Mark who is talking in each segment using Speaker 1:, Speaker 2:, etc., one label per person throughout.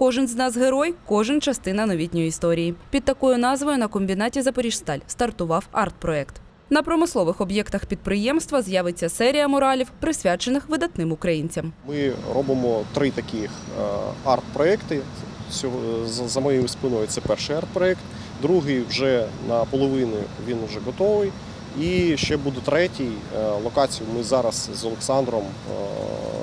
Speaker 1: Кожен з нас герой, кожен частина новітньої історії. Під такою назвою на комбінаті Запоріжсталь стартував арт-проект. На промислових об'єктах підприємства з'явиться серія муралів, присвячених видатним українцям.
Speaker 2: Ми робимо три таких е, арт-проекти. За моєю спиною це перший арт-проект, другий вже наполовину він вже готовий. І ще буде третій. Е, Локацію ми зараз з Олександром е,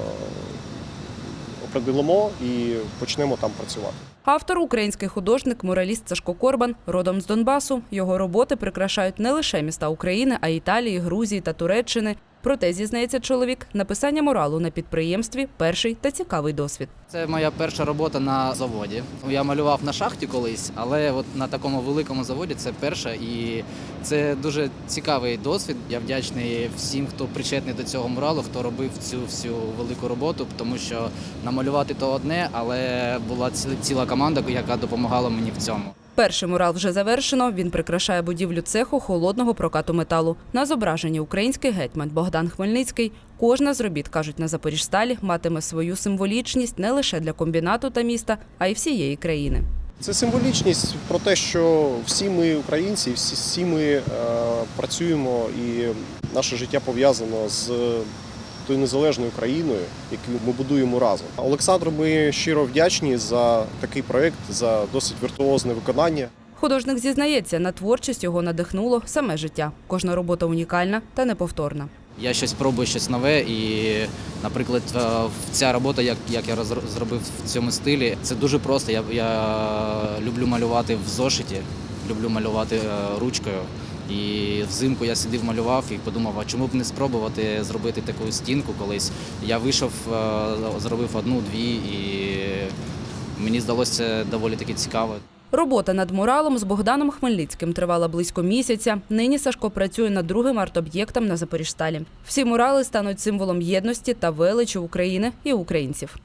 Speaker 2: определимо і почнемо там працювати.
Speaker 1: Автор український художник, мураліст Сашко Корбан, родом з Донбасу. Його роботи прикрашають не лише міста України, а й Італії, Грузії та Туреччини. Проте, зізнається чоловік, написання муралу на підприємстві перший та цікавий досвід.
Speaker 3: Це моя перша робота на заводі. Я малював на шахті колись, але от на такому великому заводі це перша, і це дуже цікавий досвід. Я вдячний всім, хто причетний до цього муралу, хто робив цю всю велику роботу, тому що намалювати то одне, але була ціла, команда, яка допомагала мені в цьому.
Speaker 1: Перший мурал вже завершено. Він прикрашає будівлю цеху холодного прокату металу. На зображенні український гетьман Богдан Хмельницький. Кожна з робіт, кажуть на Запоріжсталі, матиме свою символічність не лише для комбінату та міста, а й всієї країни.
Speaker 2: Це символічність про те, що всі ми українці, всі, всі ми е, працюємо і наше життя пов'язано з тою незалежною країною, яку ми будуємо разом. Олександру, ми щиро вдячні за такий проект, за досить віртуозне виконання.
Speaker 1: Художник зізнається, на творчість його надихнуло саме життя. Кожна робота унікальна та неповторна.
Speaker 3: Я щось пробую щось нове, і, наприклад, е, ця робота, як, як я зробив в цьому стилі, це дуже просто. Я, я люблю малювати в зошиті, люблю малювати е, ручкою. І взимку я сидів, малював і подумав, а чому б не спробувати зробити таку стінку колись. Я вийшов, е, зробив одну-дві, і мені здалося доволі таки цікаво.
Speaker 1: Робота над муралом з Богданом Хмельницьким тривала близько місяця. Нині Сашко працює над другим арт-об'єктом на Запоріжсталі. Всі мурали стануть символом єдності та величі України і українців.